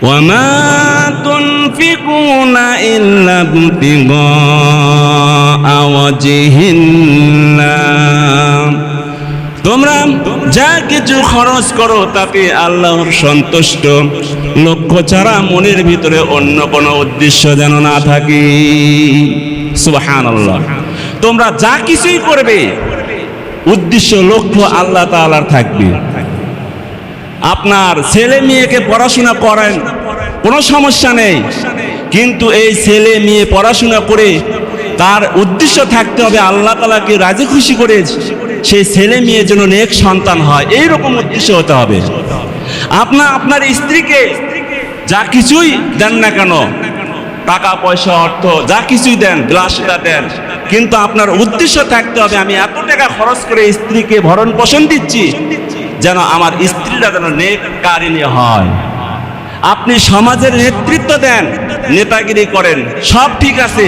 وما تنفقون إلا ابتغاء وجه الله তোমরা যা কিছু খরচ করো তাতে আল্লাহর সন্তুষ্ট লক্ষ্য ছাড়া মনের ভিতরে অন্য কোনো উদ্দেশ্য যেন না থাকে সুবাহান আল্লাহ তোমরা যা কিছুই করবে উদ্দেশ্য লক্ষ্য আল্লাহ তাআলার থাকবে আপনার ছেলে মেয়েকে পড়াশোনা করেন, কোনো সমস্যা নেই। কিন্তু এই ছেলে মেয়ে পড়াশোনা করে তার উদ্দেশ্য থাকতে হবে আল্লাহ তালাকে রাজি খুশি করে সেই ছেলে মেয়ের জন্য নেক সন্তান হয়। এই রকম উদ্দেশ্য হতে হবে। আপনার আপনার স্ত্রীকে যা কিছুই দেন না কেন, টাকা, পয়সা, অর্থ, যা কিছুই দেন বিলাসিতা দেন। কিন্তু আপনার উদ্দেশ্য থাকতে হবে, আমি এত টাকা খরচ করে স্ত্রীকে ভরণ পোষণ দিচ্ছি যেন আমার স্ত্রীরা যেন নেক কারিনী হয়। আপনি সমাজের নেতৃত্ব দেন, নেতাগিরি করেন, সব ঠিক আছে।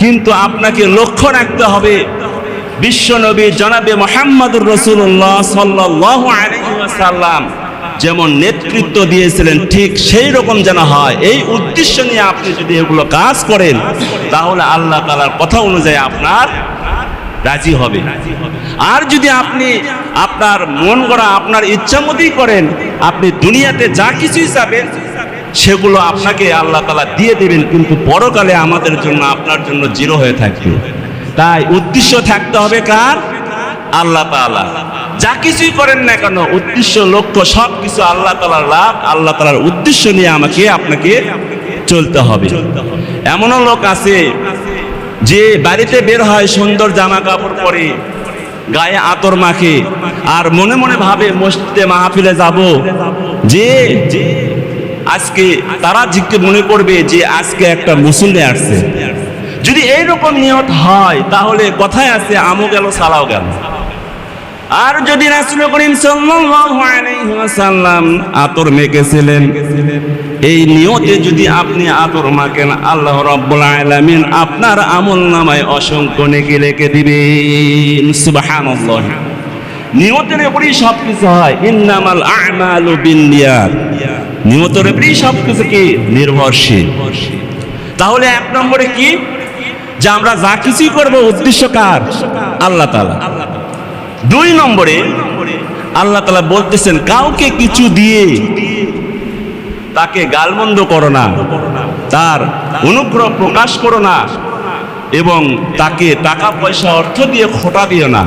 কিন্তু আপনাকে লক্ষ্য রাখতে হবে, বিশ্ব নবী জনাবে মোহাম্মদুর রসুল্লাহ সাল্লাহ আলহিসাল্লাম যেমন নেতৃত্ব দিয়েছিলেন, ঠিক সেই রকম যেন হয়। এই উদ্দেশ্য নিয়ে আপনি যদি এগুলো কাজ করেন, তাহলে আল্লাহ তালার কথা অনুযায়ী আপনার রাজি হবে। আর যদি আপনি আপনার মন গড়া আপনার ইচ্ছা মতোই করেন, আপনি দুনিয়াতে যা কিছুই চাবেন সেগুলো আপনাকে আল্লাহ তালা দিয়ে দেবেন, কিন্তু পরকালে আমাদের জন্য, আপনার জন্য জিরো হয়ে থাকবে। তাই উদ্দেশ্য থাকতে হবে কার? আল্লাহ তালা যা কিছুই করেন না কেন, উদ্দেশ্য, লক্ষ্য সব কিছু আল্লাহ তালার লাভ, আল্লাহ তালার উদ্দেশ্য নিয়ে আমাকে আপনাকে চলতে হবে। এমনও লোক আছে যে বাড়িতে বের হয় সুন্দর জামা কাপড় পরে, গায়ে আতর মাখে, আর মনে মনে ভাবে, মসজিদে মাহফিলে যাব। যে আজকে তারা জিজ্ঞে মনে করবে যে আজকে একটা মুসল্লি আসছে। যদি এইরকম নিয়ত হয়, তাহলে কথায় আছে আমও গেল, সালাও গেল। আর যদি রাসূল করিম ওয়াসাল্লাম আতর মেখেছিলেন, এই নিয়তে যদি আপনি আতর মাখেন, আল্লাহ রাব্বুল আলামিন আপনার আমল নামায় অসংখ্য নেকি লিখে দিবেন। সুবহানাল্লাহ। নিয়তের উপরেই সব কিছু হয়। ইন্নামাল আমালু বিন্নিয়াত। নিয়তের উপরেই সব কিছু কি? নির্ভরশীল। তাহলে এক নম্বরে কি? যে আমরা যা কিছুই করব, উদ্দেশ্য কার? আল্লাহ তাআলা। দুই নম্বরে আল্লাহ তালা বলতেছেন কাউকে কিছু দিয়ে তাকে গালমন্দ করো না। তার অনুগ্রহ প্রকাশ করো না এবং তাকে টাকা পয়সা অর্থ দিয়ে খোটা দিও না।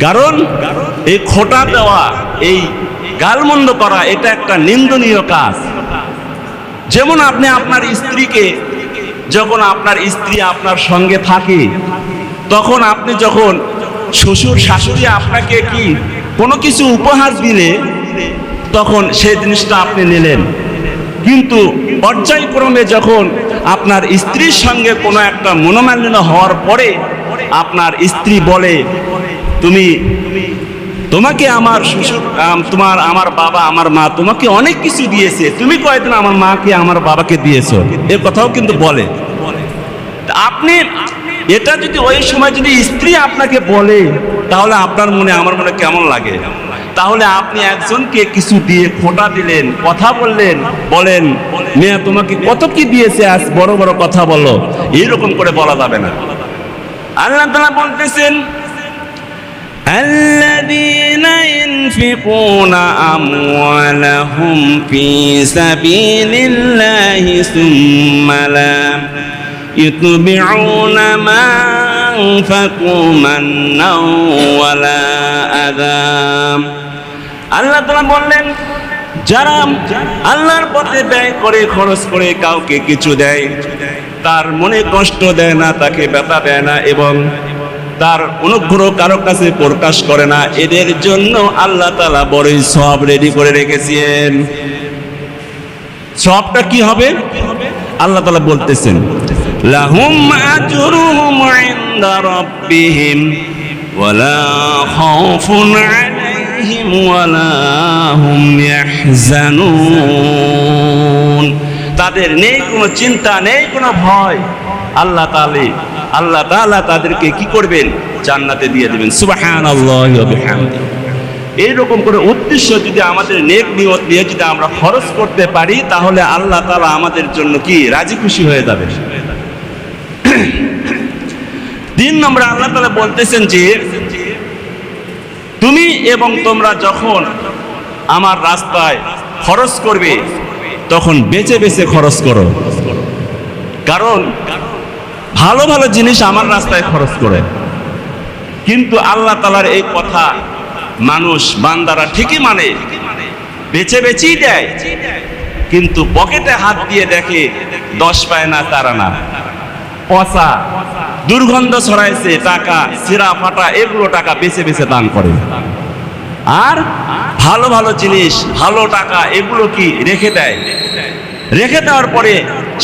কারণ এই খোটা দেওয়া এই গালমন্দ করা এটা একটা নিন্দনীয় কাজ। যেমন আপনি আপনার স্ত্রীকে যখন আপনার স্ত্রী আপনার সঙ্গে থাকে তখন আপনি যখন শ্বশুর, শাশুড়ি আপনাকে কি কোনো কিছু উপহার দিলে, তখন সেই জিনিসটা আপনি নিলেন। কিন্তু পর্যায়ক্রমে যখন আপনার স্ত্রীর সঙ্গে কোনো একটা মনোমালিন্য হওয়ার পরে আপনার স্ত্রী বলে, তুমি, তোমাকে আমার শ্বশুর তোমার, আমার বাবা, আমার মা তোমাকে অনেক কিছু দিয়েছে। তুমি কয়েকদিন আমার মাকে, আমার বাবাকে দিয়েছ? এর কথাও কিন্তু বলে। আপনি এটা যদি ওই সময় যদি স্ত্রী আপনাকে বলে তাহলে আপনার মনে আমার মনে কেমন লাগে তাহলে আপনি একজনকে কিছু দিয়ে খোটা দিলেন কথা বললেন বলেন মেয়ে তোমাকে কত কি দিয়েছে আজ বড় বড় কথা বলো এইরকম করে বলা যাবে না আল্লাহ তাআলা বলতেছেন الذين ينفقون أموالهم في سبيل الله ثم لا يتبعون ما أنفقوا منا ولا أذى আল্লাহ তাআলা বললেন যারা আল্লাহর পথে ব্যয় করে খরচ করে কাউকে কিছু দেয় তার মনে কষ্ট দেয় না তাকে ব্যথা দেয় না এবং তার অনুগ্রহ কারো কাছে প্রকাশ করে না এদের জন্য আল্লাহ তালা বড়ই সব রেডি করে রেখেছেন সবটা কি হবে আল্লাহ তালা বলতেছেন লাহুম আজরুহুম ইনদা রাব্বিহিম ওয়ালা খাউফুন আলাইহিম হুম ইয়াহজানুন। তাদের নেই কোনো চিন্তা, নেই কোনো ভয়। আল্লাহ তাআলা আল্লাহ তাআলা তাদেরকে কি করবেন? জান্নাতে দিয়ে দেবেন। সুবহানাল্লাহি ওয়া এইরকম করে উদ্দেশ্য যদি আমাদের নেক নিয়ত নিয়ে যদি আমরা খরচ করতে পারি, তাহলে আল্লাহ তালা আমাদের জন্য কি? রাজি খুশি হয়ে যাবে তিন নম্বরে আল্লাহ তালা বলতেছেন যে, তুমি এবং তোমরা যখন আমার রাস্তায় খরচ করবে, তখন বেছে বেছে খরচ করো। কারণ ভালো ভালো জিনিস আমার রাস্তায় খরচ করে। কিন্তু আল্লাহ তালার এই কথা মানুষ, বান্দারা ঠিকই মানে। বেছে বেছেই দেয়। কিন্তু পকেটে হাত দিয়ে দেখে দশ পায় না, তারা না। পচা, দুর্গন্ধ ছড়াইছে, টাকা, সিরা, ফাটা, এগুলো টাকা বেছে বেছে দান করে। আর ভালো ভালো জিনিস, ভালো টাকা, এগুলো কি রেখে দেয়? রেখে দেওয়ার পরে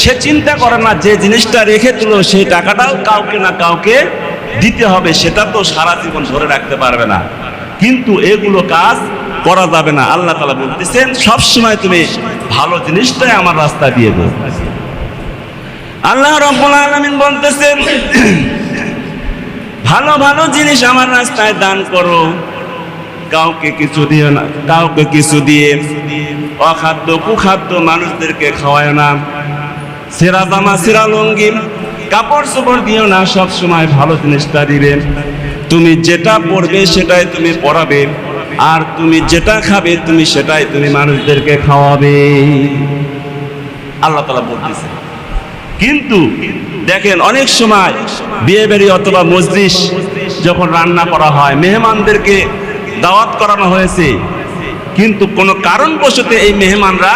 সে চিন্তা করে না যে জিনিসটা রেখে দিল, সেই টাকাটাও কাউকে না কাউকে দিতে হবে, সেটা তো সারা জীবন ধরে রাখতে পারবে না। কিন্তু এগুলো কাজ করা যাবে না। আল্লাহ তালা বলতেছেন, সবসময় তুমি ভালো জিনিসটাই আমার রাস্তা দিয়ে দেবো আল্লাহ রব্বুল আলামিন বলতেছেন, ভালো ভালো জিনিস আমার রাস্তায় দান করো। কাউকে কিছু দিও না, কাউকে কিছু দিয়ে। অখাদ্য, কুখাদ্য মানুষদেরকে খাওয়ায় না। সেরা জামা, সেরা লঙ্গি, কাপড় চোপড় দিও না, সব সময় ভালো জিনিসটা দিবে। তুমি যেটা পড়বে সেটাই তুমি পড়াবে আর তুমি যেটা খাবে তুমি সেটাই তুমি মানুষদেরকে খাওয়াবে। আল্লাহ তালা বলতেছে। কিন্তু দেখেন, অনেক সময় বিয়ে বাড়ি অথবা মসজিদ যখন রান্না করা হয়, মেহমানদেরকে দাওয়াত করানো হয়েছে, কিন্তু কোনো কারণবশত এই মেহমানরা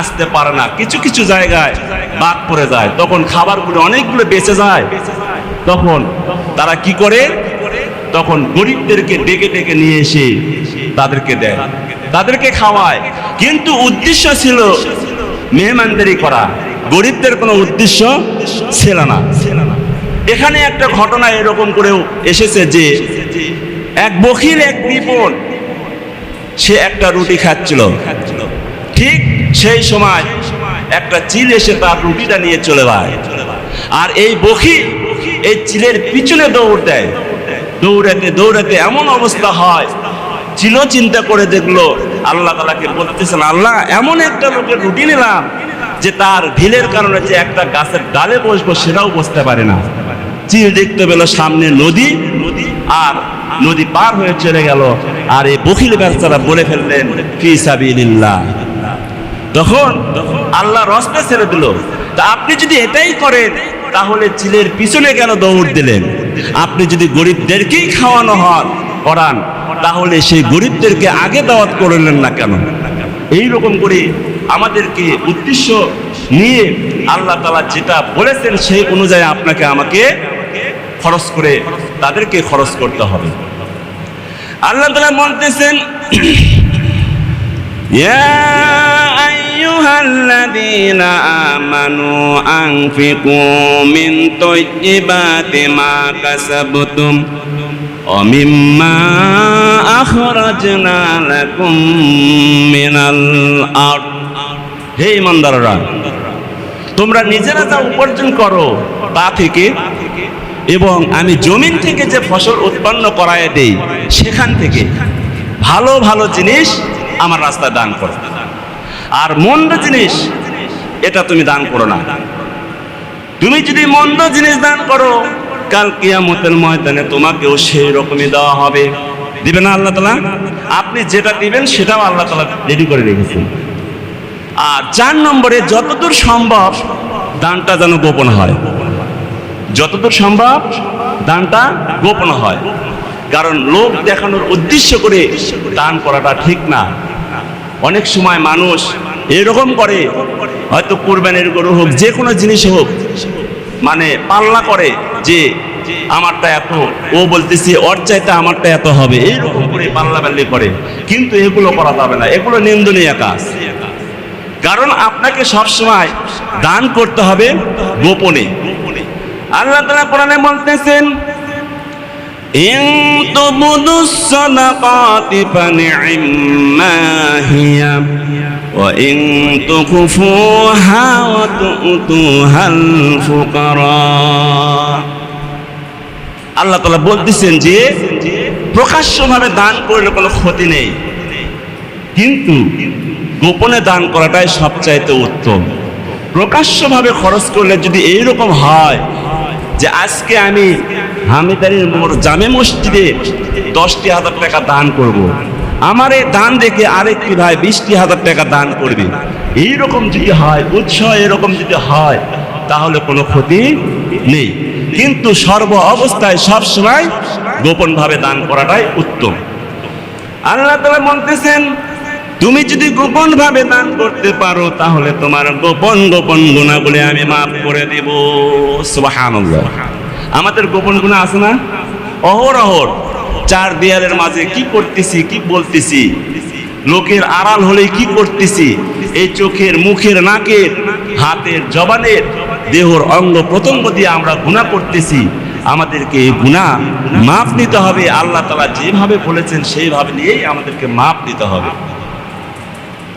আসতে পারে না। কিছু কিছু জায়গায় বাদ পড়ে যায়। তখন খাবারগুলো অনেকগুলো বেঁচে যায়। তখন তারা কি করে? তখন গরিবদেরকে ডেকে ডেকে নিয়ে এসে তাদেরকে দেয়, তাদেরকে খাওয়ায়। কিন্তু উদ্দেশ্য ছিল মেহমানদারি করা। গরিবদের কোনো উদ্দেশ্য ছিল না। এখানে একটা ঘটনা এরকম করেও এসেছে যে, এক বখির এক বিপদ সে একটা রুটি খাচ্ছিল। ঠিক সেই সময় একটা চিল এসে তার রুটিটা নিয়ে চলে যায়। আর এই বখি এই চিলের পিছনে দৌড় দেয়। দৌড়াতে দৌড়াতে এমন অবস্থা হয় চিল চিন্তা করে দেখল, আল্লাহ তালাকে বলতেছেন, আল্লাহ, এমন একটা লোকের রুটি নিলাম যে তার ঢিলের কারণে যে একটা গাছের ডালে বসবো সেটাও বসতে পারে না। চিল দেখতে পেল সামনে নদী নদী আর নদী পার হয়ে চলে গেল। আর এই বখিল ব্যবসারা বলে ফেললেন, ফি সাবিলিল্লাহ। তখন আল্লাহ রসটা ছেড়ে দিল। তা আপনি যদি এটাই করেন, তাহলে চিলের পিছনে কেন দৌড় দিলেন? আপনি যদি গরিবদেরকেই খাওয়ানো হন, করান, তাহলে সেই গরিবদেরকে আগে দাওয়াত করলেন না কেন? এইরকম করে আমাদেরকে উদ্দেশ্য নিয়ে আল্লাহ তালা যেটা বলেছেন সেই অনুযায়ী আপনাকে আমাকে খরচ করে তাদেরকে খরচ করতে হবে আল্লাহ তালা বলতেছেন يا أيها الذين آمنوا أنفقوا من طيبات ما كسبتم ومما أخرجنا لكم من الأرض হে ইমানদাররা, তোমরা নিজেরা যা উপার্জন করো তা থেকে এবং আমি জমিন থেকে যে ফসল উৎপন্ন করায় দেই, সেখান থেকে ভালো ভালো জিনিস আমার রাস্তায় দান করো। আর মন্দ জিনিস, এটা তুমি দান করো না। তুমি যদি মন্দ জিনিস দান করো, কাল কিয়ামতের ময়দানে তোমাকেও সেই রকমই দেওয়া হবে। দিবে না আল্লাহ তালা আপনি যেটা দিবেন, সেটাও আল্লাহ তালা রেডি করে রেখেছেন। আর চার নম্বরে যতদূর সম্ভব দানটা যেন গোপন হয়। যতদূর সম্ভব দানটা গোপন হয়। কারণ লোক দেখানোর উদ্দেশ্য করে দান করাটা ঠিক না। অনেক সময় মানুষ এরকম করে, হয়তো কোরবানির গরু হোক, যে কোনো জিনিস হোক মানে পাল্লা করে যে, আমারটা এত, ও বলতেছে, ওর চাইতে আমারটা এত হবে। এইরকম করে পাল্লা পাল্লি করে। কিন্তু এগুলো করা যাবে না। এগুলো নিন্দনীয় কাজ। কারণ আপনাকে সবসময় দান করতে হবে গোপনে আল্লাহ তালা কোরআনে বলতেছেন إن تبدوا الصدقات فنعما هي وإن تخفوها وتؤتوها الفقراء আল্লাহ তালা বলতেছেন যে প্রকাশ্যভাবে দান করলে কোনো ক্ষতি নেই কিন্তু গোপনে দান করাটাই সবচাইতে উত্তম। প্রকাশ্যভাবে খরচ করলে যদি এইরকম হয় যে আজকে আমি হামিদারির মোর জামে মসজিদে দশটি হাজার টাকা দান করব। আমার এই দান দেখে আরেকটি ভাই বিশটি হাজার টাকা দান করবে। এইরকম যদি হয়, উৎসাহ এরকম যদি হয়, তাহলে কোনো ক্ষতি নেই। কিন্তু সর্ব অবস্থায় সবসময় গোপনভাবে দান করাটাই উত্তম। আল্লাহ তালা বলতেছেন তুমি যদি গোপন ভাবে দান করতে পারো, তাহলে তোমার গোপন গোপন গুণাগুলি আমি মাফ করে দেব। আমাদের গোপন গুণা আছে না? অহর অহর। চার দেয়ালের মাঝে কি করতেছি, কি বলতেছি? লোকের আড়াল হলে কি করতেছি? এই চোখের, মুখের, নাকের, হাতের, জবানের দেহর অঙ্গ প্রত্যঙ্গ দিয়ে আমরা গুণা করতেছি। আমাদেরকে গুণা মাপ নিতে হবে। আল্লাহ তালা যেভাবে বলেছেন, সেইভাবে নিয়েই আমাদেরকে মাপ নিতে হবে।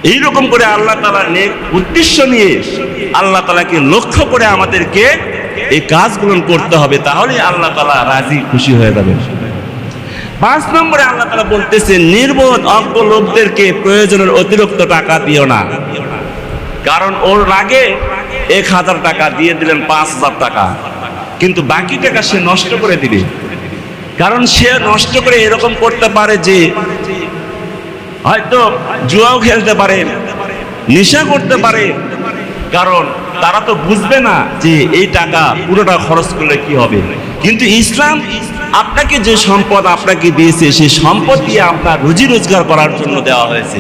এইরকম করে আল্লাহ নেক উদ্দেশ্য নিয়ে আল্লাহ তালাকে লক্ষ্য করে আমাদেরকে এই কাজগুলো করতে হবে তাহলে আল্লাহ তালা রাজি, খুশি হয়ে যাবে পাঁচ নম্বরে আল্লাহ তালা বলতেছে, নির্বোধ অজ্ঞ লোকদেরকে প্রয়োজনের অতিরিক্ত টাকা দিও না। কারণ ওর রাগে এক হাজার টাকা দিয়ে দিলেন পাঁচ হাজার টাকা। কিন্তু বাকি টাকা সে নষ্ট করে দিবে। কারণ সে নষ্ট করে এরকম করতে পারে যে হয়তো জুয়াও খেলতে পারে নেশা করতে পারে। কারণ তারা তো বুঝবে না যে এই টাকা পুরোটা খরচ করলে কি হবে। কিন্তু ইসলাম আপনাকে যে সম্পদ আপনাকে দিয়েছে সেই সম্পদ দিয়ে আপনার রুজি রোজগার করার জন্য দেওয়া হয়েছে।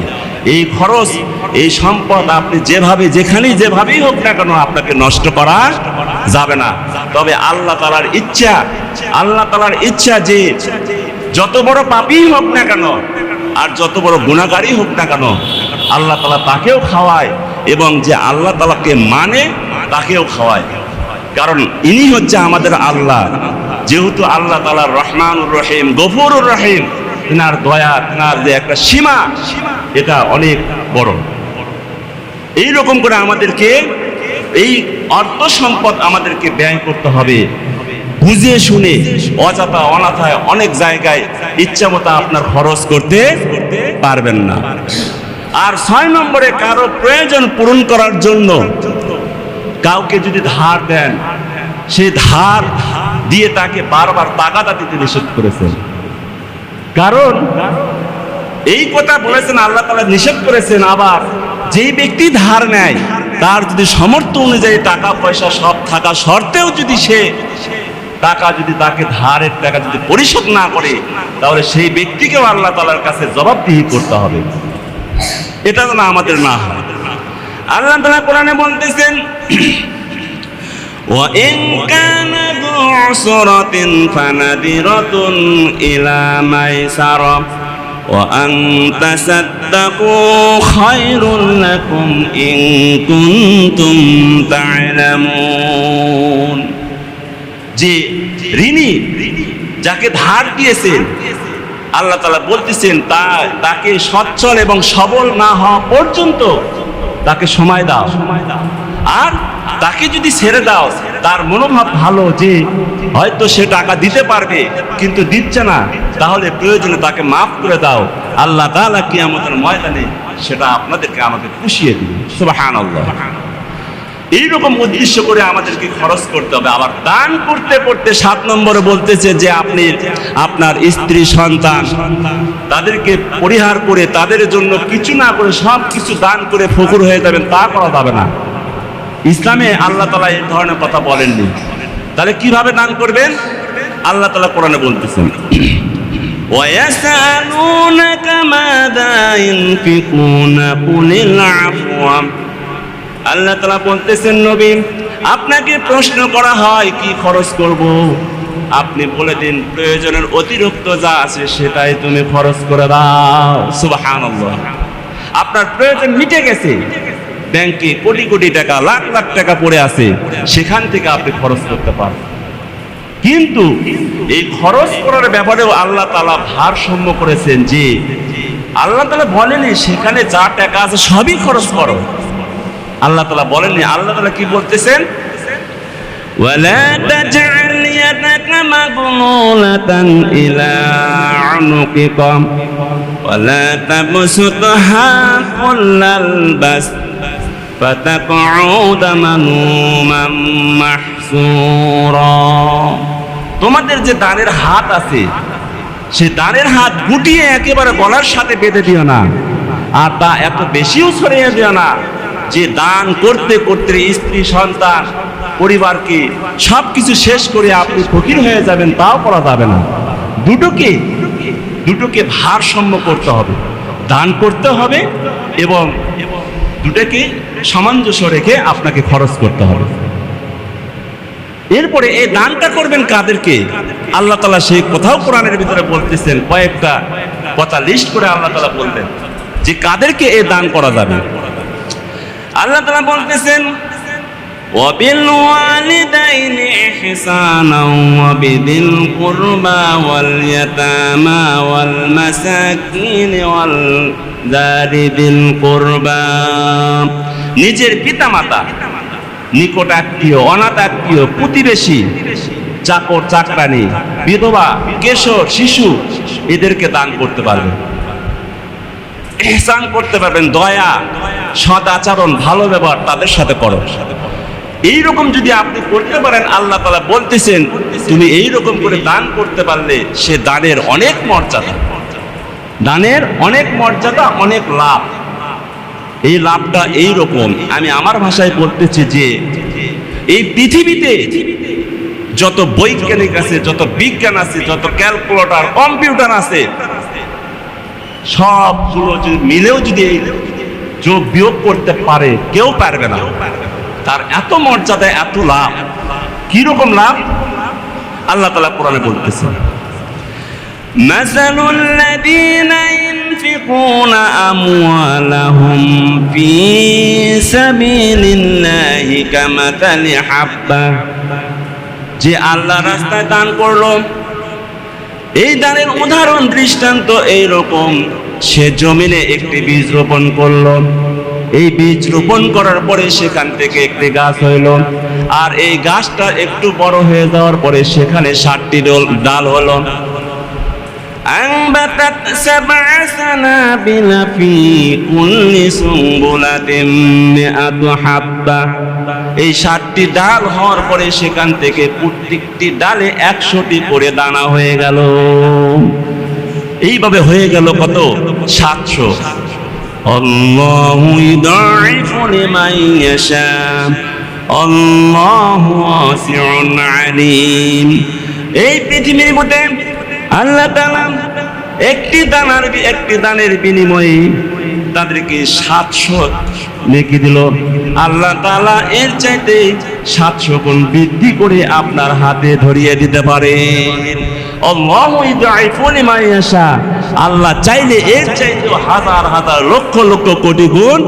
এই খরচ, এই সম্পদ আপনি যেভাবে, যেখানেই যেভাবেই হোক না কেন আপনাকে নষ্ট করা যাবে না। তবে আল্লাহ তালার ইচ্ছা, আল্লাহ তালার ইচ্ছা যে যত বড় পাপই হোক না কেন আর যত বড় গুণাগারই হোক না কেন, আল্লাহ তালা তাকেও খাওয়ায় এবং যে আল্লাহ তালাকে মানে তাকেও খাওয়ায়। কারণ ইনি হচ্ছে আমাদের আল্লাহ। যেহেতু আল্লাহ তালার রহমানুর রহিম, গফুরুর রহিম, তিনার দয়া, তিনার যে একটা সীমা, এটা অনেক বড়। এই রকম করে আমাদেরকে, এই অর্থ সম্পদ আমাদেরকে ব্যয় করতে হবে। বুঝে শুনে অযথা অনাথায় অনেক জায়গায় ইচ্ছা মতো আপনার খরচ করতে পারবেন না। আর ছয় নম্বরে কারও প্রয়োজন পূরণ করার জন্য কাউকে যদি ধার দেন, সে ধার দিয়ে তাকে বারবার তাগাদা দিতে নিষেধ করেছেন। কারণ এই কথা বলেছেন, আল্লাহ তালা নিষেধ করেছেন আবার যেই ব্যক্তি ধার নেয়, তার যদি সমর্থ অনুযায়ী টাকা পয়সা সব থাকা সত্ত্বেও যদি সে টাকা যদি তাকে ধারের টাকা যদি পরিশোধ না করে তাহলে সেই ব্যক্তিকেও আল্লাহ তালার কাছে জবাবদিহি করতে হবে এটা যেন আমাদের না হয় আল্লাহ তালা কোরআনে বলতেছেন وإن كان ذو عسرة فنذرة إلى ميسرة وأن تصدقوا خير لكم إن كنتم تعلمون যে ঋণী যাকে ধার দিয়েছেন, আল্লাহ তালা বলতেছেন, তা, তাকে সচ্ছল এবং সবল না হওয়া পর্যন্ত তাকে সময় দাও। সময় দাও আর তাকে যদি ছেড়ে দাও, তার মনোভাব ভালো যে হয়তো সে টাকা দিতে পারবে, কিন্তু দিচ্ছে না, তাহলে প্রয়োজনে তাকে মাফ করে দাও। আল্লাহ তাআলা কি আমাদের ময়দানে সেটা আপনাদেরকে আমাকে পুষিয়ে দিবে। সুবাহান আল্লাহ এইরকম উদ্দেশ্য করে আমাদেরকে খরচ করতে হবে আবার দান করতে করতে সাত নম্বরে বলতেছে যে আপনি আপনার স্ত্রী সন্তান তাদেরকে পরিহার করে তাদের জন্য কিছু না করে সব কিছু দান করে ফকুর হয়ে যাবেন তা করা যাবে না ইসলামে আল্লাহ তালা এই ধরনের কথা বলেননি তাহলে কিভাবে দান করবেন আল্লাহ তালা কোরআনে বলতেছেন ويسألونك ماذا ينفقون قل العفو আল্লাহ তালা বলতেছেন, নবী, আপনাকে প্রশ্ন করা হয়, কি খরচ করব? আপনি বলে দিন, প্রয়োজনের অতিরিক্ত যা আছে, সেটাই তুমি খরচ করে দাও। সুবহানাল্লাহ। আপনার প্রয়োজন মিটে গেছে। ব্যাংকে কোটি কোটি টাকা, লাখ লাখ টাকা পড়ে আছে, সেখান থেকে আপনি খরচ করতে পারেন কিন্তু এই খরচ করার ব্যাপারেও আল্লাহ তালা ভারসাম্য করেছেন যে, আল্লাহ তালা বলেনি সেখানে যা টাকা আছে, সবই খরচ করো। আল্লাহ তালা বলেননি আল্লাহ তালা কি বলতেছেন ولا تجعل يدك مغلولة إلى عنقك ولا تبسطها كل البسط فتقعد ملوما محسورا তোমাদের যে দানের হাত আছে সে দানের হাত গুটিয়ে একেবারে গলার সাথে বেঁধে দিও না আর তা এত বেশিও ছড়িয়ে দিও না যে দান করতে করতে স্ত্রী, সন্তান পরিবারকে সব কিছু শেষ করে আপনি ফকির হয়ে যাবেন, তাও করা যাবে না। দুটোকে দুটোকে ভারসাম্য করতে হবে। দান করতে হবে এবং দুটোকে সামঞ্জস্য রেখে আপনাকে খরচ করতে হবে। এরপরে এই দানটা করবেন কাদেরকে? আল্লাহ তালা সেই কোথাও কোরআনের ভিতরে বলতেছেন, কয়েকটা কথা লিস্ট করে আল্লাহ তালা বলতেন যে কাদেরকে এ দান করা যাবে? আল্লাহ তালা বলতেছেন وبالوالدين إحسانا وبذي القربى واليتامى والمساكين والدار ذي القربى নিজের পিতামাতা নিকট আত্মীয় অনাথ আত্মীয় প্রতিবেশী চাকর চাকরানি বিধবা কেশর শিশু এদেরকে দান করতে পারবেন এহসান করতে পারবেন দয়া সদ আচরণ, ভালো ব্যবহার তাদের সাথে করো। এইরকম যদি আপনি করতে পারেন, আল্লাহ তালা বলতেছেন, তুমি এই রকম করে দান করতে পারলে সে দানের অনেক মর্যাদা। দানের অনেক মর্যাদা, অনেক লাভ। এই লাভটা এই রকম আমি আমার ভাষায় বলতেছি যে, এই পৃথিবীতে যত বৈজ্ঞানিক আছে, যত বিজ্ঞান আছে, যত ক্যালকুলেটর, কম্পিউটার আছে, সবগুলো মিলেও যদি এই যোগ বিয়োগ করতে পারে কেউ পারবে না তার এত মর্যাদা এত লাভ কিরকম লাভ আল্লাহ তালা কোরআনে বলতেছেন مثل الذين ينفقون أموالهم في سبيل الله كمثل حبة যে আল্লাহ রাস্তায় দান করলো এই দানের উদাহরণ দৃষ্টান্ত এইরকম সে জমিনে একটি বীজ রোপণ করলো এই বীজ রোপণ করার পরে সেখান থেকে একটি গাছ হইল আর এই গাছটা একটু বড় হয়ে যাওয়ার পরে সেখানে ষাটটি ডোল- ডাল হলো أنبتت سبع سنابل في كل سنبلة مئة حبة এই ষাটটি ডাল হওয়ার পরে সেখান থেকে প্রত্যেকটি ডালে একশোটি করে দানা হয়ে গেল এইভাবে হয়ে গেল কত? সাতশো। এই পৃথিবীর মধ্যে আল্লাহ একটি দানার একটি দানের বিনিময়ে তাদেরকে সাতশো নেকি দিল। আল্লাহ তাআলা এর চাইতে সাতশো গুণ বৃদ্ধি করে আপনার হাতে ধরিয়ে দিতে পারেন আল্লাহু চাইলে এর চাইতে হাজার হাজার লক্ষ লক্ষ কোটি গুণ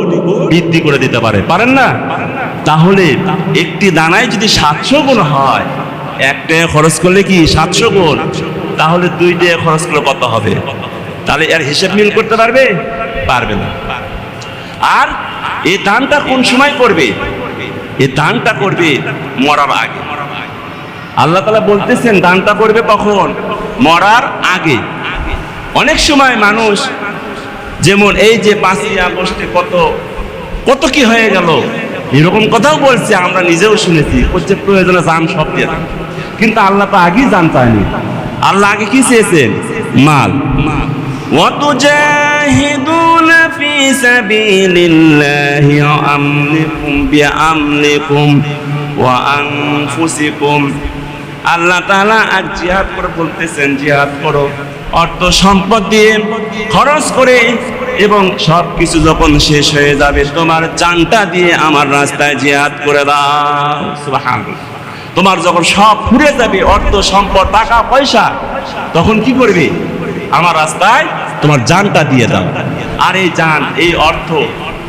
বৃদ্ধি করে দিতে পারে। পারেন না? তাহলে একটি দানায় যদি সাতশো গুণ হয়, এক টাকা খরচ করলে কি সাতশো গুণ? তাহলে দুই টাকা খরচ করলে কত হবে? তাহলে এর হিসেব মিল করতে পারবে? পারবে না। আর এই দানটা কোন সময় করবে? এই দানটা করবে মরার আগে। আল্লাহ তালা বলতেছেন, দানটা করবে কখন? মরার আগে। অনেক সময় মানুষ যেমন এই যে পাঁচই আগস্টে কত কত কি হয়ে গেল? এরকম কথাও বলছে, আমরা নিজেও শুনেছি। হচ্ছে প্রয়োজনে জান সব দিয়ে কিন্তু আল্লাহ তো আগেই জান চায়নি। আল্লাহ আগে কি চেয়েছেন? মাল। وتجاهدون في سبيل الله وأملكم بأملكم وأنفسكم আল্লাহ তাআলা আজ জিহাদ করে বলতেছেন জিহাদ করো অর্থ সম্পদ দিয়ে খরচ করে এবং সব কিছু যখন শেষ হয়ে যাবে তোমার জানটা দিয়ে আমার রাস্তায় জিহাদ করে দাও সুবহানাল্লাহ তোমার যখন সব ফুরে যাবে অর্থ সম্পদ টাকা পয়সা তখন কি করবে আমার রাস্তায় তোমার জানটা দিয়ে দাও আর এই জান এই অর্থ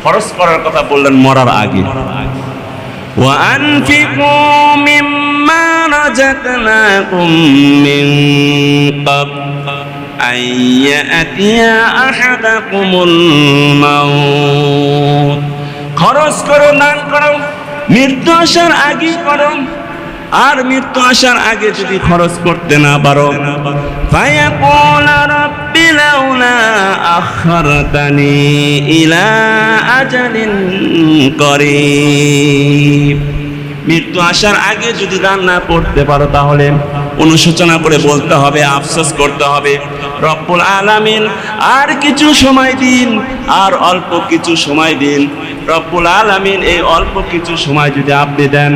খরচ করার কথা বললেন মরার আগে وأنفقوا مما رزقناكم من قبل أن يأتي أحدكم الموت খরচ করো দান করো মৃত্যু আসার আগে করো আর মৃত্যু আসার আগে যদি খরচ করতে না পারো فيقول رب لولا أخرتني إلى أجل قريب মৃত্যু আসার আগে যদি দান না করতে পারো তাহলে অনুশোচনা করে বলতে হবে, আফসোস করতে হবে, রব্বুল আলামিন আর কিছু সময় দিন, আর অল্প কিছু সময় দিন। রব্বুল আলামিন এই অল্প কিছু সময় যদি আপনি দেন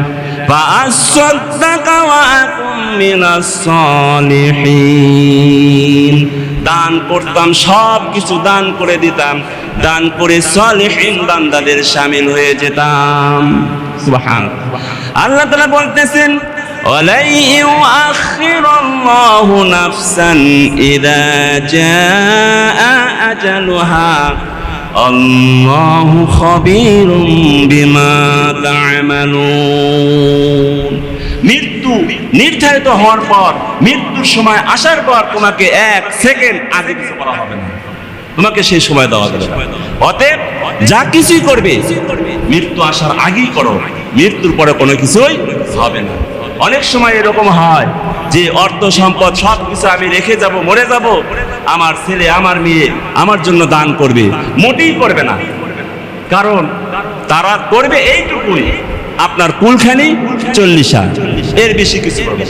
দান করতাম, সব কিছু দান করে দিতাম, দান করে সলিহীন বান্দাদের শামিল হয়ে যেতাম। সুবহান আল্লাহ তাআলা বলতেছেন ولن يؤخر الله نفسا إذا جاء أجلها الله خبير بما تعملون মৃত্যু নির্ধারিত হওয়ার পর মৃত্যুর সময় আসার পর তোমাকে এক সেকেন্ড আগে কিছু করা হবে না তোমাকে সেই সময় দেওয়া যাবে না। অতএব যা কিছুই করবে মৃত্যু আসার আগেই করো মৃত্যুর পরে কোনো কিছুই হবে না। অনেক সময় এরকম হয় যে অর্থ সম্পদ সব কিছু আমি রেখে যাব, মরে যাব, আমার ছেলে, আমার মেয়ে আমার জন্য দান করবে, মোটেই করবে না। কারণ তারা করবে এইটুকুই। আপনার কুলখানি চল্লিশ এর বেশি কিছু করবে।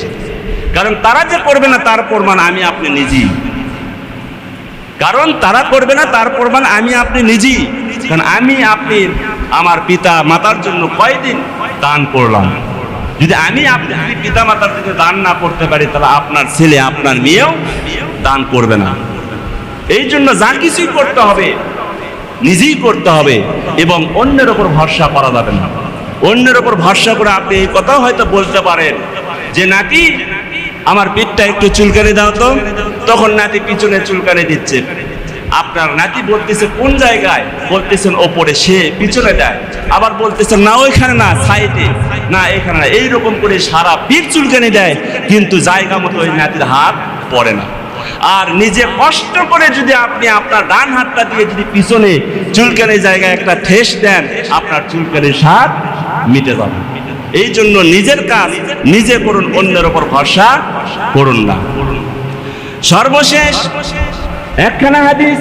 কারণ তারা যে করবে না, তার প্রমাণ আমি আপনি নিজেই। কারণ তারা করবে না, তার প্রমাণ আমি আপনি নিজেই। কারণ আমি আপনি আমার পিতা মাতার জন্য কয়দিন দান করলাম। যদি আমি আপনি যদি পিতা মাতার জন্য দান না করতে পারি, তাহলে আপনার ছেলে, আপনার মেয়েও দান করবে না। এই জন্য যা কিছুই করতে হবে, নিজেই করতে হবে এবং অন্যের ওপর ভরসা করা যাবে না। অন্যের ওপর ভরসা করে আপনি এই কথাও হয়তো বলতে পারেন যে, নাতি, আমার পিঠটা একটু চুলকানি দাও তো। তখন নাতি পিছনে চুলকানি দিচ্ছে। আপনার নাতি বলতেছে, কোন জায়গায়? বলতেছেন, ওপরে। সে পিছনে দেয়। আবার বলতেছেন, না, ওইখানে না, সাইডে। না, এখানে না। এইরকম করে সারা পিঠ চুলকানি দেয়, কিন্তু জায়গা মতো ওই নাতির হাত পড়ে না। আর নিজে কষ্ট করে যদি আপনি আপনার ডান হাতটা দিয়ে যদি পিছনে চুলকানির জায়গায় একটা ঠেস দেন, আপনার চুলকানির স্বাদ মিটে যাবে। এই জন্য নিজের কাজ নিজে করুন, অন্যের ওপর ভরসা করুন না। সর্বশেষ একখানা হাদিস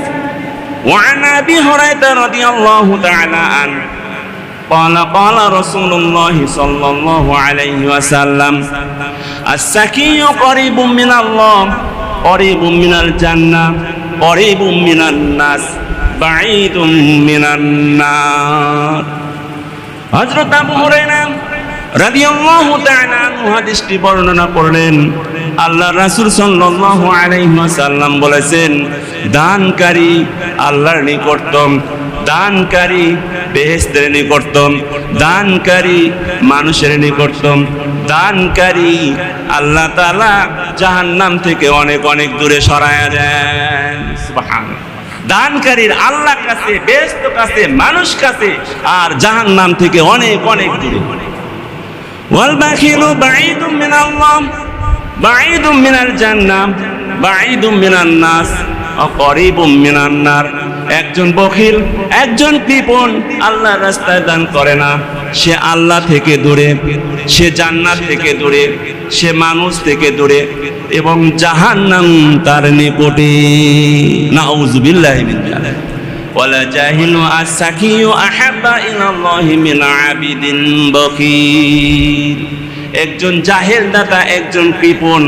وعن ابي هريره رضي الله تعالى عنه قال قال رسول الله صلى الله عليه وسلم السكي قريب من الله قريب من الجنة قريب من الناس بعيد من النار হযরত আবু হুরায়রা রাদিয়াল্লাহু তাআলা আনহু হাদিসটি বর্ণনা করলেন। আল্লাহ রাসূল সাল্লাল্লাহু আলাইহি ওয়াসাল্লাম বলেছেন, দানকারী আল্লাহর নিকটতম, দানকারী দানকারী মানুষের নিকটতম, দানকারী আল্লাহ তাআলা জাহান্নাম থেকে অনেক অনেক দূরে সরায়া দেন। দানকারীর আল্লাহ কাছে ব্যস্ত কাছে মানুষ কাছে আর জাহান নাম থেকে অনেক অনেক দূরে। والبخيل بعيد من الله بعيد من الجنة بعيد من الناس وقريب من النار একজন বখিল একজন কৃপণ আল্লাহর রাস্তায় দান করে না সে আল্লাহ থেকে দূরে সে জান্নাত থেকে দূরে সে মানুষ থেকে দূরে এবং জাহান্নাম তার নিকটে নাউজুবিল্লাহি মিন যালিক ওয়ালা জাহিলু আসাকিউ আহাব্বা ইলাল্লাহি মিন আবিদিন বখিল একজন জাহেল দাতা, একজন কৃপণ,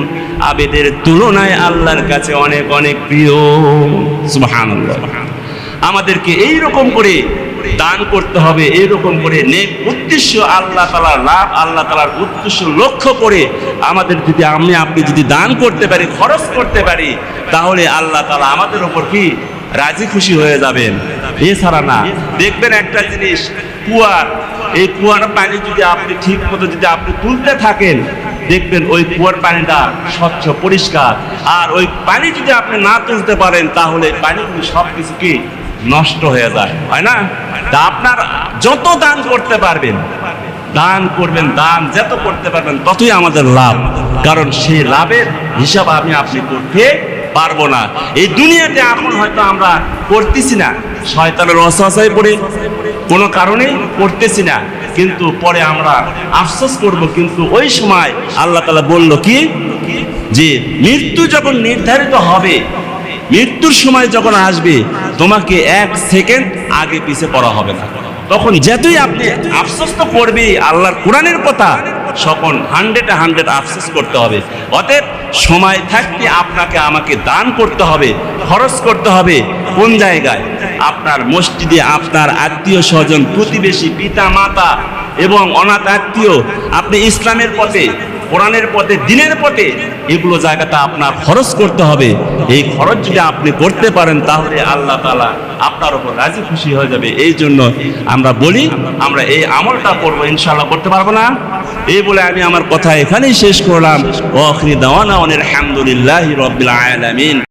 আবেদের তুলনায় আল্লাহর কাছে অনেক অনেক প্রিয়। সুবহানাল্লাহ। আমাদেরকে এই রকম করে দান করতে হবে, এইরকম করে নেক উদ্দেশ্য আল্লাহ তালার লাভ, আল্লাহ তালার উদ্দেশ্য লক্ষ্য করে আমাদের যদি আমি, আপনি যদি দান করতে পারি, খরচ করতে পারি, তাহলে আল্লাহ তালা আমাদের ওপর কি রাজি খুশি হয়ে যাবেন? এছাড়া না, দেখবেন একটা জিনিস কুয়ার এই কুয়ার পানি যদি আপনি ঠিক মতো যদি আপনি তুলতে থাকেন, দেখবেন ওই কুয়ার পানিটা স্বচ্ছ, পরিষ্কার। আর ওই পানি যদি আপনি না তুলতে পারেন, তাহলে পানিগুলি সব কিছু কি? নষ্ট হয়ে যায়, হয় না? তা আপনার যত দান করতে পারবেন, দান করবেন, দান যত করতে পারবেন, ততই আমাদের লাভ। কারণ সেই লাভের হিসাব আমি আপনি করতে পারব না। এই দুনিয়াতে এখন হয়তো আমরা করতেছি না। শয়তানের অসহায় পড়ে কোনো কারণেই করতেছি না। কিন্তু পরে আমরা আফসোস করব, কিন্তু ওই সময় আল্লাহ তালা বলল কি? যে মৃত্যু যখন নির্ধারিত হবে, মৃত্যুর সময় যখন আসবে, তোমাকে এক সেকেন্ড আগে পিছে পড়া হবে না। তখন যতই আপনি আফসোস তো করবে আল্লাহর কোরআনের কথা তখন হান্ড্রেডে হান্ড্রেড আফসোস করতে হবে। অতএব সময় থাকতে আপনাকে আমাকে দান করতে হবে, খরচ করতে হবে। কোন জায়গায়? আপনার মসজিদে আপনার আত্মীয় স্বজন, প্রতিবেশী, পিতা, মাতা এবং অনাথ আত্মীয়, আপনি ইসলামের পথে কোরআনের পথে, দিনের পথে এগুলো জায়গাটা আপনার খরচ করতে হবে। এই খরচ যদি আপনি করতে পারেন, তাহলে আল্লাহ তালা আপনার ওপর রাজি খুশি হয়ে যাবে। এই জন্য আমরা বলি, আমরা এই আমলটা করব ইনশাল্লাহ করতে পারব না। এই বলে আমি আমার কথা এখানেই শেষ করলাম। আখরি দাওয়ানা আলহামদুলিল্লাহ রবিল আলামিন।